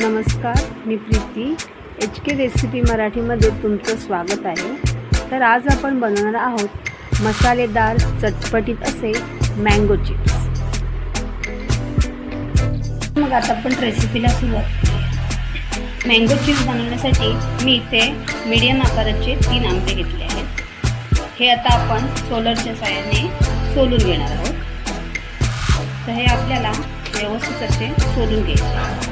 नमस्कार मी Preeti. H K recipe मराठीमध्ये तुमचं स्वागत आहे. तर आज आपण बनवणार आहोत मसालेदार चटपटीत असे मँगो चिप्स मग आता आपण रेसिपीला सुरुवात मँगो चिप्स बनवण्यासाठी मी इथे मीडियम आकाराचे तीन आंबे घेतले आहेत. हे आता आपण सोलरच्या सहाय्याने सोलून घेणार आहोत. तर हे आपल्याला व्यवस्थित असे सोलून घ्यायचे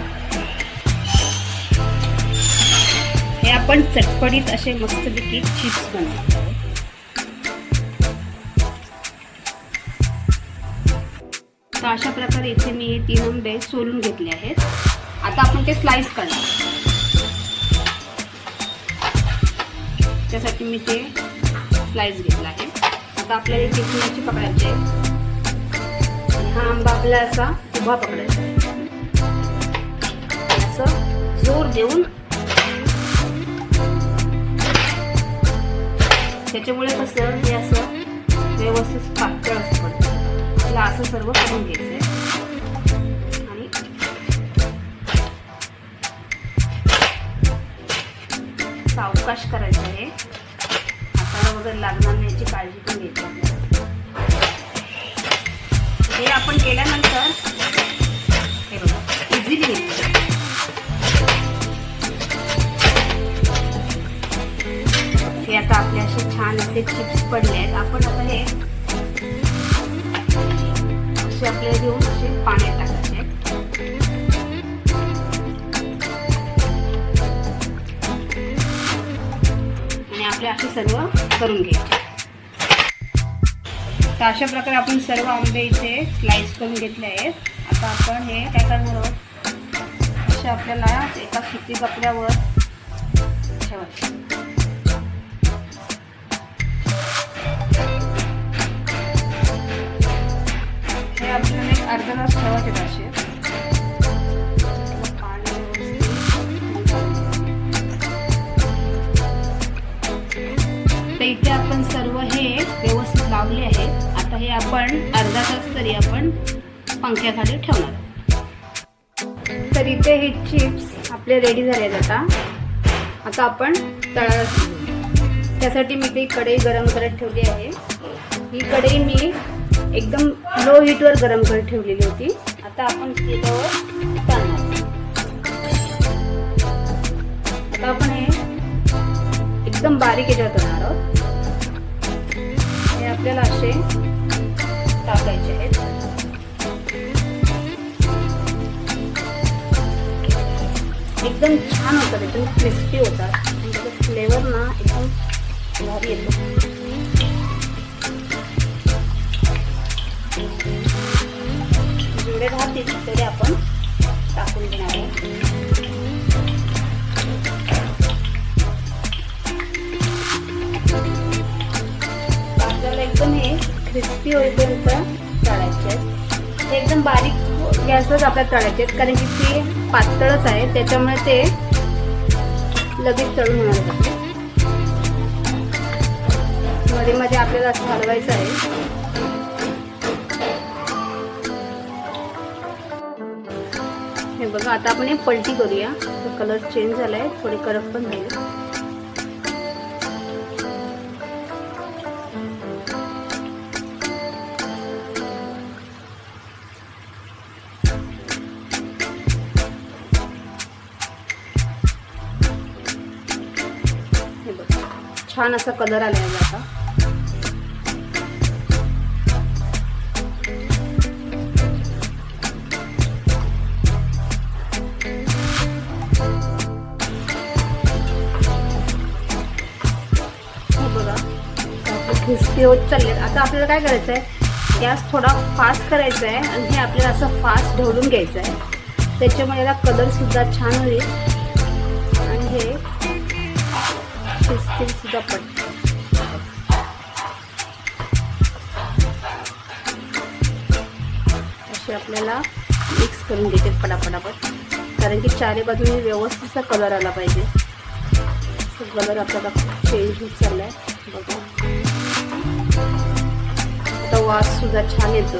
आपण चटपटीत असे मस्तपैकी चिप्स बनवतो. तर अशा प्रकारे इथे मी हे तीन आंबे सोलून घेतले आहेत. आता आपण ते स्लाइस करणार त्यासाठी मी ते स्लाइस घेतला आहे. आता आपल्याला इथे चिमची पकडायची आहे. हा आंबा आपल्या असा उभा पकडायचा असं जोर देऊन त्याच्यामुळे कसं हे असं व्यवस्थित पातळ असं पडतं. त्याला असं सर्व करून घ्यायचं आहे आणि सावकाश करायचं आहे. हाताला वगैरे लागणार नाही याची काळजी पण घ्यायची हे आपण केल्यानंतर हे बघा इझिली असे छान असे चिप्स पडले आहेत. आपण आता हे असे आपल्याला घेऊन असे पाण्यात टाकायचे आणि आपले असे सर्व करून घ्यायचे तर अशा प्रकारे आपण सर्व आंबे इथे स्लाइस करून घेतले आहेत. आता आपण हे काय करणार आहोत? असे आपल्याला एका सुती कपड्यावर ठेवायचे. अर्धा तास तर इथे आपण सर्व हे व्यवस्थित लावले आहे. आता हे आपण अर्धा तास तरी आपण पंख्याखाली ठेवणार. तर इथे हे चिप्स आपले रेडी झाले आहेत आता. आता आपण तळायला त्यासाठी मी ते कढई गरम करत ठेवली आहे. ही कढई मी एकदम लो हीटवर गरम करत ठेवलेली होती. आता आपण त्याच्यावर आता आपण हे एकदम बारीक याच्यावर करणार आहोत. हे आपल्याला असे टाकायचे आहेत. एकदम छान होतात एकदम क्रिस्पी होतात. फ्लेवर ना एकदम भारी येतो. जेवढे राहतील आपण टाकून घेणार आहोत आपल्याला एकदम हे क्रिस्पी होईपर्यंत तळायचे आहेत. हे एकदम बारीक गॅसवरच आपल्याला तळायचे आहेत कारण की ते पातळच आहे त्याच्यामुळे ते लगेच तळून होणार आहे मध्ये मध्ये आपल्याला असं हलवायचं आहे. बघा आता आपण हे पलटी करूया. कलर चेंज झालाय थोडे करप पण झाले छान असा कलर आलाय याला आता. आपले क्रिस्पी होत चालले आता आपल्याला काय करायचं आहे गॅस थोडा फास्ट करायचा आहे आणि हे आपल्याला असं फास्ट ढवळून घ्यायचं आहे त्याच्यामुळे याला कलरसुद्धा छान होईल. आणि हे शिजतील पण. पडते असे आपल्याला मिक्स करून घेते पटापटापट. कारण की चारी बाजूने व्यवस्थित कलर आला पाहिजे. कलर आपल्याला चेंज होत चाललाय. बघा. वास सुद्धा छान येतो.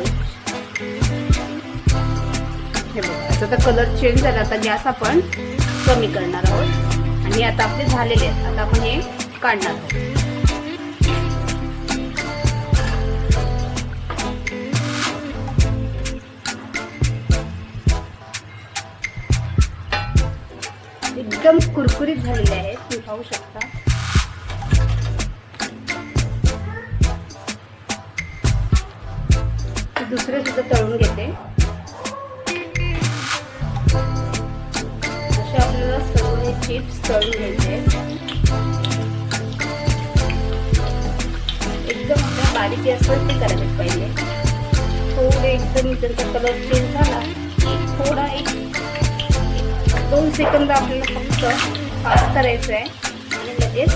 हे बघ आता तर कलर चेंज झाला. आता गॅस आपण कमी करणार आहोत. आणि आता आपले झालेले आहेत. आता आपण हे काढणार आहोत. एकदम कुरकुरीत झालेले आहेत. तुम्ही पाहू शकता. दुसरे सुद्धा तळून घेते. असे आपल्याला सर्व हे चिप्स तळून घ्यायचे. एकदम आपल्या बारीक गॅसवर ते करायचे पहिले थोडे एकदम त्यांचा कलर चेंज झाला की थोडा एक दोन सेकंद आपल्याला फक्त फास्ट करायचं आहे आणि लगेच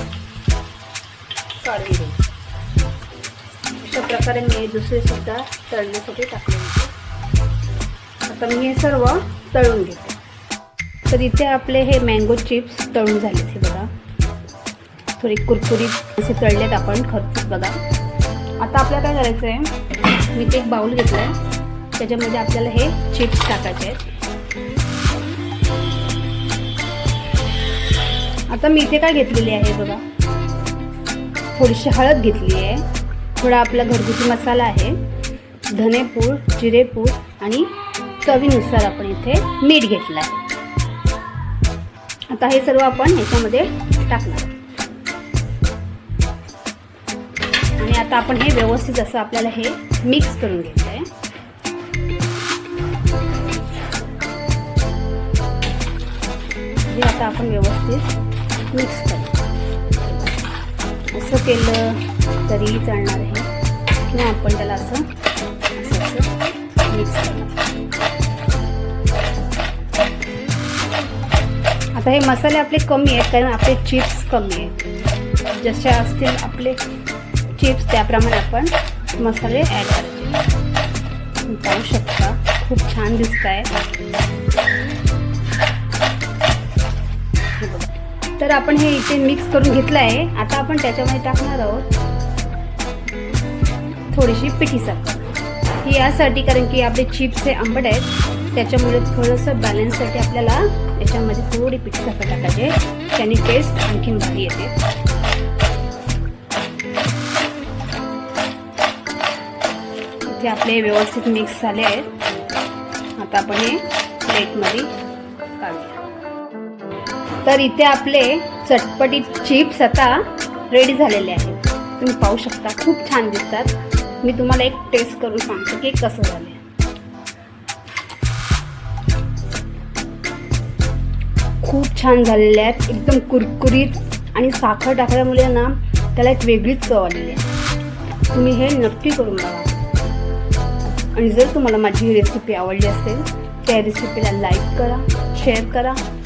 काढून घ्यायचं. अशा प्रकारे मी दुसरे सुद्धा तळण्यासाठी टाकले होते. आता मी हे सर्व तळून घेते. तर इथे आपले हे मँगो चिप्स तळून झाले हे बघा. थोडी कुरकुरीत असे तळलेत आपण खरपूस बघा. आता आपल्याला काय करायचं आहे मी ते एक बाऊल घेतलं आहे त्याच्यामध्ये आपल्याला हे चिप्स टाकायचे आहेत. आता मी इथे काय घेतलेली आहे बघा? थोडीशी हळद घेतली आहे. थोडा आपला घरगुती मसाला आहे. धनेपूड जिरेपूड आणि चवीनुसार आपण इथे मीठ घेतलं आहे. आता हे सर्व आपण ह्याच्यामध्ये टाकणार. आणि आता आपण हे व्यवस्थित असं आपल्याला हे मिक्स करून घ्यायचं आहे. हे आता आपण व्यवस्थित मिक्स करू असं केलं तरीही चालणार आहे. किंवा आपण त्याला असं असं मिक्स करणार आता हे मसाले आपले कमी आहेत कारण आपले चिप्स कमी आहेत. जसे असतील आपले चिप्स त्याप्रमाणे आपण मसाले ॲड करायचे पाहू शकता खूप छान दिसत आहे तर आपण हे इथे मिक्स करून घेतलं आहे आता आपण त्याच्यामध्ये टाकणार आहोत थोडीशी पिठी साखर. ही यासाठी कारण की आपले चिप्स हे आंबट आहेत त्याच्यामुळे थोडंसं बॅलन्ससाठी आपल्याला याच्यामध्ये थोडी पिठी साखर टाकायची त्याने टेस्ट आणखीन भारी येते. इथे आपले व्यवस्थित मिक्स झाले आहेत. आता आपण हे प्लेटमध्ये तर इथे आपले चटपटीत चिप्स आता रेडी झालेले आहेत. तुम्ही पाहू शकता खूप छान दिसतात. मी तुम्हाला एक टेस्ट करून सांगते की कसं झाले खूप छान झालेले आहेत. एकदम कुरकुरीत आणि साखर टाकल्यामुळे ना त्याला एक वेगळीच चव आलेली आहे. तुम्ही हे नक्की करून बघा. आणि जर तुम्हाला माझी ही रेसिपी आवडली असेल त्या रेसिपीला लाईक करा शेअर करा.